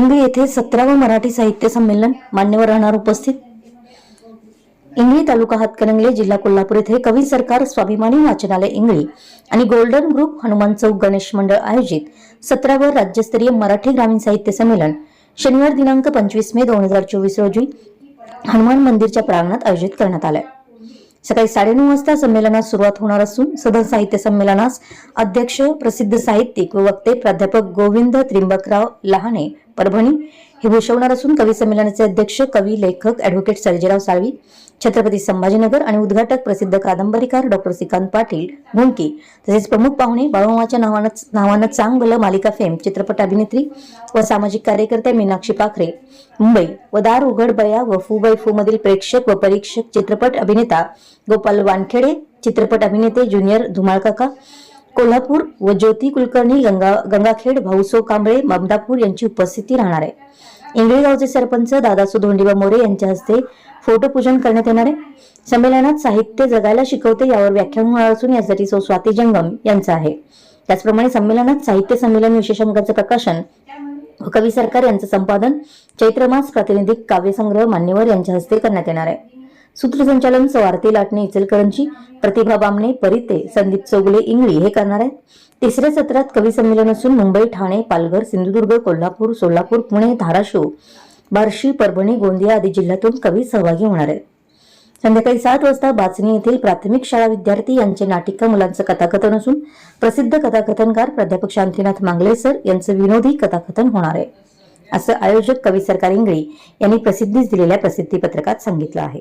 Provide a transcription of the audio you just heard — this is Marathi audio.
इंगळी येथे सतरावं मराठी साहित्य संमेलन मान्यवर राहणार उपस्थित. इंगळी तालुका हातकणंगले जिल्हा कोल्हापूर येथे कवी सरकार स्वाभिमानी वाचनालय इंगळी आणि गोल्डन ग्रुप हनुमान चौक गणेश मंडळ आयोजित सतरावं राज्यस्तरीय मराठी ग्रामीण साहित्य संमेलन शनिवार दिनांक पंचवीस मे दोन हजार चोवीस रोजी हनुमान मंदिरच्या प्रांगणात आयोजित करण्यात आलंय. सकाळी साडेनऊ वाजता संमेलनास सुरुवात होणार असून सदर साहित्य संमेलनास अध्यक्ष प्रसिद्ध साहित्यिक व वक्ते प्राध्यापक गोविंद त्रिंबकराव लहाने परभणी. हे भूषवणार असून कवी संमेलनाचे अध्यक्ष कवी लेखक अॅडव्होकेट सर्जेराव साळवी छत्रपती संभाजीनगर आणि उद्घाटक प्रसिद्ध कादंबरीकार डॉक्टर श्रीकांत पाटील मुंडकी तसेच प्रमुख पाहुणे बाळूमाच्या नावानं नावानं चांगलं मालिका फेम चित्रपट अभिनेत्री व सामाजिक कार्यकर्त्या मीनाक्षी पाखरे मुंबई व दार उघड बया व फू बाय फू मधील प्रेक्षक व परीक्षक चित्रपट अभिनेता गोपाल वानखेडे चित्रपट अभिनेते ज्युनियर धुमाळकाका कोल्हापूर व ज्योती कुलकर्णी गंगा गंगाखेड भाऊसो कांबळे ममदापूर यांची उपस्थिती राहणार आहे. इंगळेगावचे सरपंच दादासो धोंडीबा मोरे यांच्या हस्ते फोटोपूजन करण्यात येणार आहे. संमेलनात साहित्य जगायला शिकवते यावर व्याख्यान होणार असून यासाठी सौ स्वाती जंगम यांचं आहे. त्याचप्रमाणे संमेलनात साहित्य संमेलन विशेषांकाचं प्रकाशन कवी सरकार यांचं संपादन चैत्रमास प्रातिनिधिक काव्यसंग्रह मान्यवर यांच्या हस्ते करण्यात येणार आहे. सूत्रसंचालन स्वार्थी लाटणे इचलकरंजी प्रतिभा बामणे परिते संदीप चौगुले इंगळी हे करणार आहेत. तिसऱ्या सत्रात कवी संमेलन असून मुंबई ठाणे पालघर सिंधुदुर्ग कोल्हापूर सोलापूर पुणे धाराशिव बार्शी परभणी गोंदिया आदी जिल्ह्यातून कवी सहभागी होणार आहेत. संध्याकाळी सात वाजता बाचणी येथील प्राथमिक शाळा विद्यार्थी यांचे नाटिका मुलांचं कथाकथन असून प्रसिद्ध कथाकथनकार प्राध्यापक शांतीनाथ मांगले सर यांचं विनोदी कथाकथन होणार आहे. असं आयोजक कवी सरकार इंगळी यांनी प्रसिद्धीस दिलेल्या प्रसिद्धी पत्रकात सांगितलं आहे.